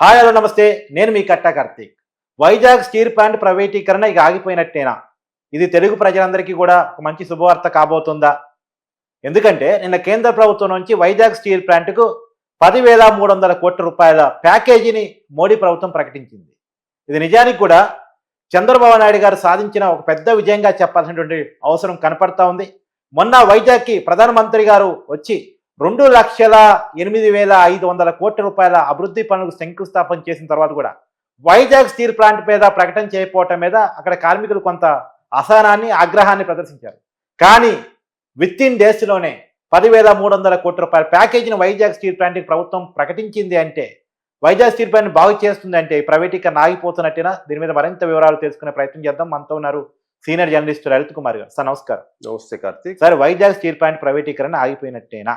Hi hello నమస్తే. నేను మీ కట్టా కార్తీక్. వైజాగ్ స్టీల్ ప్లాంట్ ప్రైవేటీకరణ ఇక ఆగిపోయినట్టేనా? ఇది తెలుగు ప్రజలందరికీ కూడా ఒక మంచి శుభవార్త కాబోతుందా? ఎందుకంటే నిన్న కేంద్ర ప్రభుత్వం నుంచి వైజాగ్ స్టీల్ ప్లాంట్కు పదివేల మూడు వందల కోట్ల రూపాయల ప్యాకేజీని మోడీ ప్రభుత్వం ప్రకటించింది. ఇది నిజానికి కూడా చంద్రబాబు నాయుడు గారు సాధించిన ఒక పెద్ద విజయంగా చెప్పాల్సినటువంటి అవసరం కనపడతా ఉంది. మొన్న వైజాగ్కి ప్రధానమంత్రి గారు వచ్చి రెండు లక్షల ఎనిమిది వేల ఐదు వందల కోట్ల రూపాయల అభివృద్ధి పనులకు శంకుస్థాపన చేసిన తర్వాత కూడా వైజాగ్ స్టీల్ ప్లాంట్ మీద ప్రకటన చేయకపోవటం మీద అక్కడ కార్మికులు కొంత అసహనాన్ని ఆగ్రహాన్ని ప్రదర్శించారు. కానీ విత్ ఇన్ డేస్లోనే పదివేల మూడు వందల కోట్ల రూపాయల ప్యాకేజీని వైజాగ్ స్టీల్ ప్లాంట్కి ప్రభుత్వం ప్రకటించింది అంటే వైజాగ్ స్టీల్ ప్లాంట్ బాగు చేస్తుంది అంటే ప్రైవేటీకరణ ఆగిపోతున్నట్టేనా? దీని మీద మరింత వివరాలు తెలుసుకునే ప్రయత్నం చేద్దాం. మనతో ఉన్నారు సీనియర్ జర్నలిస్ట్ లలిత్ కుమార్ గారు. సార్ నమస్కారం. నమస్తే Karthik. Sir Vizag steel plant ప్రైవేటీకరణ ఆగిపోయినట్టేనా?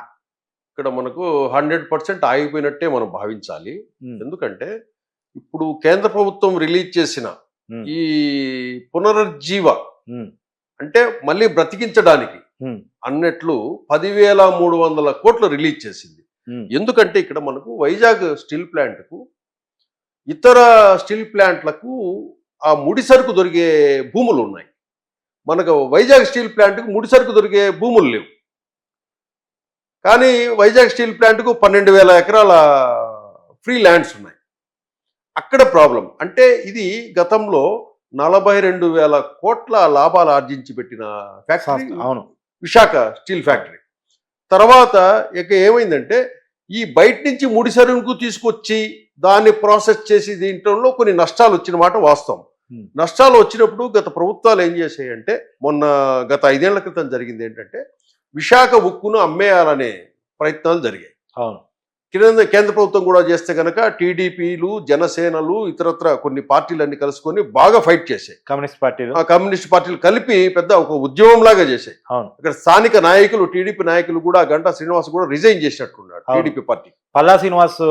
ఇక్కడ మనకు హండ్రెడ్ పర్సెంట్ ఆగిపోయినట్టే మనం భావించాలి. ఎందుకంటే ఇప్పుడు కేంద్ర ప్రభుత్వం రిలీజ్ చేసిన ఈ పునరుజ్జీవ అంటే మళ్ళీ బ్రతికించడానికి అన్నట్లు పదివేల మూడు వందల కోట్లు రిలీజ్ చేసింది. ఎందుకంటే ఇక్కడ మనకు వైజాగ్ స్టీల్ ప్లాంట్కు ఇతర స్టీల్ ప్లాంట్లకు ఆ ముడి సరుకు దొరికే భూములు ఉన్నాయి. మనకు వైజాగ్ స్టీల్ ప్లాంట్కు ముడి సరుకు దొరికే భూములు లేవు. కానీ వైజాగ్ స్టీల్ ప్లాంట్కు పన్నెండు వేల ఎకరాల ఫ్రీ ల్యాండ్స్ ఉన్నాయి. అక్కడ ప్రాబ్లం అంటే ఇది గతంలో నలభై రెండు వేల కోట్ల లాభాలు ఆర్జించి పెట్టిన ఫ్యాక్టరీ అవును. Visakha steel factory. తర్వాత ఇక ఏమైందంటే ఈ బయట నుంచి ముడి సరుకు తీసుకొచ్చి దాన్ని ప్రాసెస్ చేసి దీంట్లో కొన్ని నష్టాలు వచ్చిన మాట వాస్తవం. నష్టాలు వచ్చినప్పుడు గత ప్రభుత్వాలు ఏం చేశాయంటే మొన్న గత ఐదేళ్ళ క్రితం జరిగింది ఏంటంటే విశాఖ ఉక్కును అమ్మేయాలనే ప్రయత్నాలు జరిగాయి. అవును. కేంద్ర కేంద్ర ప్రభుత్వం కూడా చేస్తే కనుక టీడీపీలు జనసేనలు ఇతరత్ర కొన్ని పార్టీలన్నీ కలుసుకొని బాగా ఫైట్ చేశాయి. కమ్యూనిస్ట్ పార్టీలు. ఆ కమ్యూనిస్ట్ పార్టీలు కలిపి పెద్ద ఒక ఉద్యమం లాగా చేశాయి. అవును. ఇక్కడ స్థానిక నాయకులు టీడీపీ నాయకులు కూడా గంటా శ్రీనివాస్ కూడా resign చేసినట్టున్నాడు. TDP party. Palla Srinivas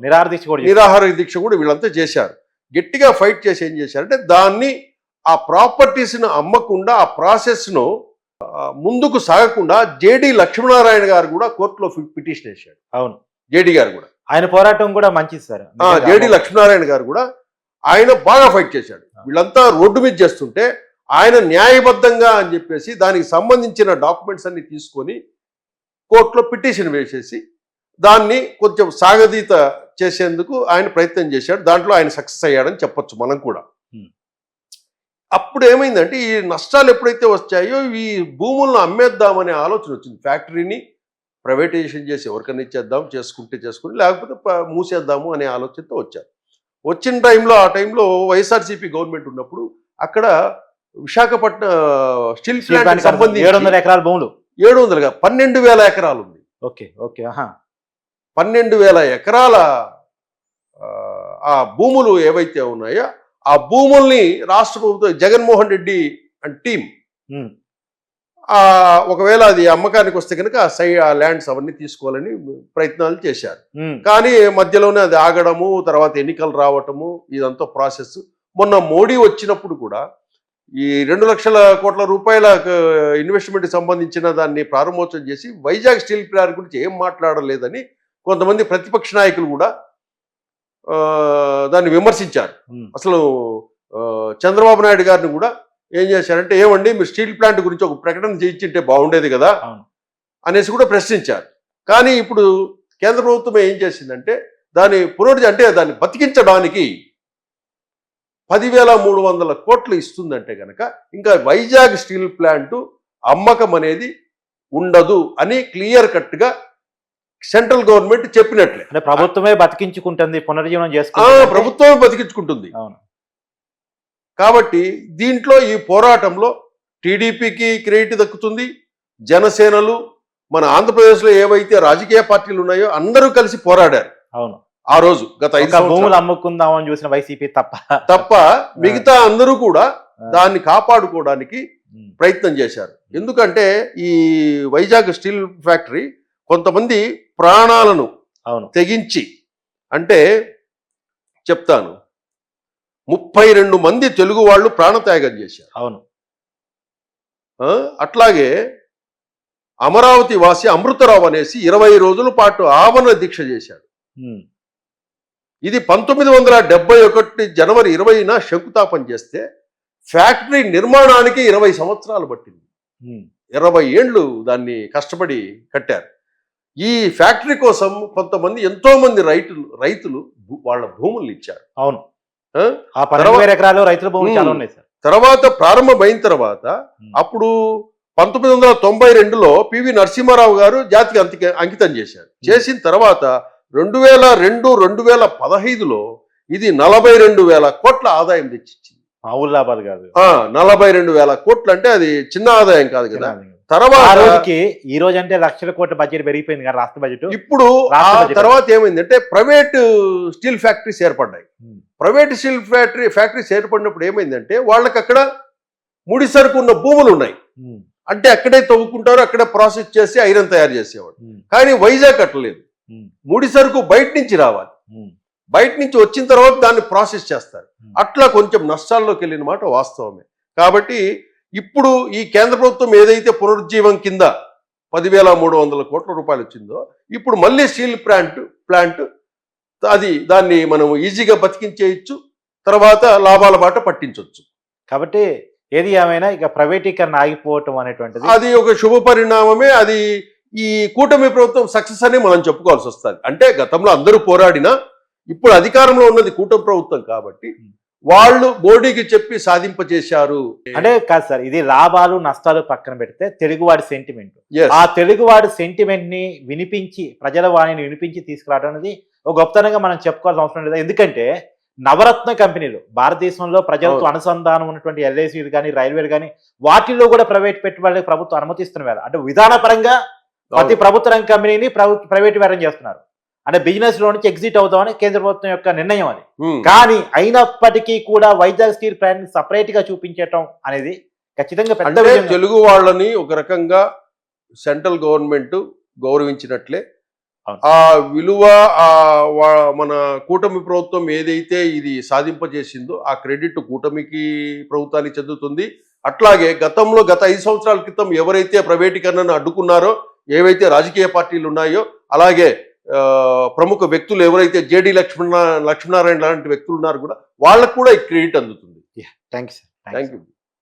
నిరాదీక్ష కూడా చేశారు. నిరాహార దీక్ష కూడా వీళ్ళంతా చేశారు. గట్టిగా ఫైట్ చేసి ఏం చేశారంటే దాన్ని ఆ ప్రాపర్టీస్ను అమ్మకుండా ఆ ప్రాసెస్ను ముందుకు సాగకుండా జేడి లక్ష్మీనారాయణ గారు కూడా కోర్టులో పిటిషన్ వేశాడు. అవును. జేడి గారు కూడా. ఆయన పోరాటం కూడా మంచిది సార్. జేడి లక్ష్మీనారాయణ గారు కూడా ఆయన బాగా ఫైట్ చేశాడు. వీళ్ళంతా రోడ్డు మీద చేస్తుంటే ఆయన న్యాయబద్ధంగా అని చెప్పేసి దానికి సంబంధించిన డాక్యుమెంట్స్ అన్ని తీసుకొని కోర్టులో పిటిషన్ వేసేసి దాన్ని కొంచెం సాగదీత చేసేందుకు ఆయన ప్రయత్నం చేశాడు. దాంట్లో ఆయన సక్సెస్ అయ్యాడని చెప్పొచ్చు మనం కూడా. అప్పుడు ఏమైందంటే ఈ నష్టాలు ఎప్పుడైతే వచ్చాయో ఈ భూములను అమ్మేద్దామనే ఆలోచన వచ్చింది. ఫ్యాక్టరీని ప్రైవేటైజేషన్ చేసి ఎవరికైనా ఇచ్చేద్దాం చేసుకుంటే చేసుకుని లేకపోతే మూసేద్దాము అనే ఆలోచనతో వచ్చారు. వచ్చిన టైంలో ఆ టైంలో వైఎస్ఆర్సీపీ గవర్నమెంట్ ఉన్నప్పుడు అక్కడ విశాఖపట్నం స్టీల్ ప్లాంట్ ప్లాంట్ ఏడు వందల సంబంధించి ఎకరాల భూములు. ఏడు వందలుగా పన్నెండు వేల ఎకరాలు ఉంది ఓకే ఓకే పన్నెండు వేల ఎకరాల ఆ భూములు ఏవైతే ఉన్నాయో ఆ భూముల్ని రాష్ట్ర ప్రభుత్వం జగన్మోహన్ రెడ్డి అండ్ టీం ఒకవేళ అది అమ్మకానికి వస్తే కనుక ఆ సై ఆ ల్యాండ్స్ అవన్నీ తీసుకోవాలని ప్రయత్నాలు చేశారు. కానీ మధ్యలోనే అది ఆగడము తర్వాత ఎన్నికలు రావటము ఇదంతా ప్రాసెస్. మొన్న మోడీ వచ్చినప్పుడు కూడా ఈ రెండు లక్షల కోట్ల రూపాయల ఇన్వెస్ట్మెంట్ సంబంధించిన దాన్ని ప్రారంభోత్సవం చేసి వైజాగ్ స్టీల్ ప్లాంట్ గురించి ఏం మాట్లాడలేదని కొంతమంది ప్రతిపక్ష నాయకులు కూడా దాన్ని విమర్శించారు. అసలు చంద్రబాబు నాయుడు గారిని కూడా ఏం చేశారంటే ఏమండి మీరు స్టీల్ ప్లాంట్ గురించి ఒక ప్రకటన చేయించింటే బాగుండేది కదా అనేసి కూడా ప్రశ్నించారు. కానీ ఇప్పుడు కేంద్ర ప్రభుత్వం ఏం చేసిందంటే దాని పునరుద్ధి అంటే దాన్ని బతికించడానికి పదివేల మూడు వందల కోట్లు ఇస్తుందంటే కనుక ఇంకా వైజాగ్ స్టీల్ ప్లాంట్ అమ్మకం అనేది ఉండదు అని క్లియర్ కట్గా సెంట్రల్ గవర్నమెంట్ చెప్పినట్లే. అంటే ప్రభుత్వమే బతికించుకుంటుంది పునర్జీవనం చేసుకుంటుంది. ప్రభుత్వమే బతికించుకుంటుంది. అవును. కాబట్టి దీంట్లో ఈ పోరాటంలో టీడీపీకి క్రెడిట్ దక్కుతుంది జనసేనలు మన ఆంధ్రప్రదేశ్లో ఏవైతే రాజకీయ పార్టీలు ఉన్నాయో అందరూ కలిసి పోరాడారు. అవును. ఆ రోజు గత భూములు సంవత్సరాలు. అమ్ముకుందాం అని చూసిన వైసీపీ తప్ప. తప్ప మిగతా అందరూ కూడా దాన్ని కాపాడుకోవడానికి ప్రయత్నం చేశారు. ఎందుకంటే ఈ వైజాగ్ స్టీల్ ఫ్యాక్టరీ కొంతమంది ప్రాణాలను అవును. తెగించి అంటే చెప్తాను ముప్పై రెండు మంది తెలుగు వాళ్ళు ప్రాణత్యాగం చేశారు. అవును. అట్లాగే అమరావతి వాసి అమృతరావు అనేసి ఇరవై రోజుల పాటు ఆవరణ దీక్ష చేశాడు. ఇది పంతొమ్మిది వందల డెబ్బై ఒకటి జనవరి ఇరవైన శంకుస్థాపన చేస్తే ఫ్యాక్టరీ నిర్మాణానికి ఇరవై సంవత్సరాలు పట్టింది. ఇరవై ఏండ్లు దాన్ని కష్టపడి కట్టారు. ఈ ఫ్యాక్టరీ కోసం కొంతమంది ఎంతో మంది రైతులు రైతులు వాళ్ళ భూముల్ని ఇచ్చారు. అవును. ఎకరాలు రైతుల భూములు చాలా. ఉన్నాయి సార్. తర్వాత ప్రారంభమైన తర్వాత. అప్పుడు పంతొమ్మిది వందల తొంభై రెండులో పివి నరసింహారావు గారు జాతికి అంతిక అంకితం చేశారు. చేసిన తర్వాత రెండు వేల రెండు రెండు వేల పదహైదులో ఇది నలభై రెండు వేల కోట్ల ఆదాయం తెచ్చిచ్చింది. మామూలు లాభాలు కాదు. ఆ నలభై రెండు వేల కోట్లు అంటే అది చిన్న ఆదాయం కాదు కదా. ఆ తర్వాత రోజుకి ఈ రోజు అంటే లక్షల కోట్ల బడ్జెట్ పెరిగిపోయింది కదా రాష్ట్ర బడ్జెట్. ఇప్పుడు. తర్వాత ఏమైందంటే ప్రైవేట్ స్టీల్ ఫ్యాక్టరీస్ ఏర్పడ్డాయి. Um. Private steel factory factories ఏర్పడినప్పుడు ఏమైందంటే వాళ్ళకి అక్కడ ముడి సరుకు ఉన్న భూములు ఉన్నాయి. ఉమ్, అంటే అక్కడే తవ్వుకుంటారు అక్కడే ప్రాసెస్ చేసి ఐరన్ తయారు చేసేవాడు ఉమ్, కానీ వైజాగ్ అట్లేదు. ఉమ్, ముడి సరుకు బయట నుంచి రావాలి. బయట నుంచి వచ్చిన తర్వాత దాన్ని ప్రాసెస్ చేస్తారు. Hmm. అట్లా కొంచెం నష్టాల్లోకి వెళ్ళిన మాట వాస్తవమే. కాబట్టి ఇప్పుడు ఈ కేంద్ర ప్రభుత్వం ఏదైతే పునరుజ్జీవం కింద పదివేల మూడు వందల కోట్ల రూపాయలు వచ్చిందో ఇప్పుడు మళ్ళీ స్టీల్ ప్లాంట్ ప్లాంట్ అది దాన్ని మనం ఈజీగా బతికించేయచ్చు తర్వాత లాభాల బాట పట్టించవచ్చు కాబట్టి ఏది ఏమైనా ఇక ప్రైవేటీకరణ ఆగిపోవటం అనేటువంటిది అది ఒక శుభ పరిణామమే అది ఈ కూటమి ప్రభుత్వం సక్సెస్ అని మనం చెప్పుకోవాల్సి వస్తుంది. అంటే గతంలో అందరూ పోరాడినా ఇప్పుడు అధికారంలో ఉన్నది కూటమి ప్రభుత్వం కాబట్టి వాళ్ళు మోడీకి చెప్పి సాధింపజేశారు. అంటే కాదు సార్ ఇది లాభాలు నష్టాలు పక్కన పెడితే తెలుగువాడి సెంటిమెంట్. ఆ తెలుగువాడి సెంటిమెంట్ని వినిపించి ప్రజల వాణిని వినిపించి తీసుకురావడం అనేది ఒక గొప్పతనంగా మనం చెప్పుకోవాల్సిన అవసరం లేదు. ఎందుకంటే నవరత్న కంపెనీలు భారతదేశంలో ప్రజలతో అవును. అనుసంధానం ఉన్నటువంటి ఎల్ఐసీలు కానీ రైల్వేలు కానీ వాటిల్లో కూడా ప్రైవేట్ పెట్టుబడులకు ప్రభుత్వం అనుమతిస్తున్నారు అంటే విధానపరంగా ప్రతి ప్రభుత్వ రంగ కంపెనీని ప్రైవేట్ వేరం చేస్తున్నారు. అంటే బిజినెస్లో నుంచి ఎగ్జిట్ అవుతామని కేంద్ర ప్రభుత్వం యొక్క నిర్ణయం అది. కానీ అయినప్పటికీ కూడా వైజాగ్ స్టీల్ ప్లాంట్ సపరేట్గా చూపించటం అనేది ఖచ్చితంగా పెద్ద. తెలుగు వాళ్ళని ఒక రకంగా సెంట్రల్ గవర్నమెంట్ గౌరవించినట్లే. ఆ విలువ మన కూటమి ప్రభుత్వం ఏదైతే ఇది సాధింపజేసిందో ఆ క్రెడిట్ కూటమికి ప్రభుత్వానికి చెందుతుంది అట్లాగే గతంలో గత ఐదు సంవత్సరాల క్రితం ఎవరైతే ప్రైవేటీకరణను అడ్డుకున్నారో ఏవైతే రాజకీయ పార్టీలు ఉన్నాయో అలాగే ప్రముఖ వ్యక్తులు ఎవరైతే జేడి లక్ష్మణ లక్ష్మీనారాయణ లాంటి వ్యక్తులు ఉన్నారు కూడా వాళ్ళకు కూడా ఈ క్రెడిట్ అందుతుంది. Thank you sir. Thank you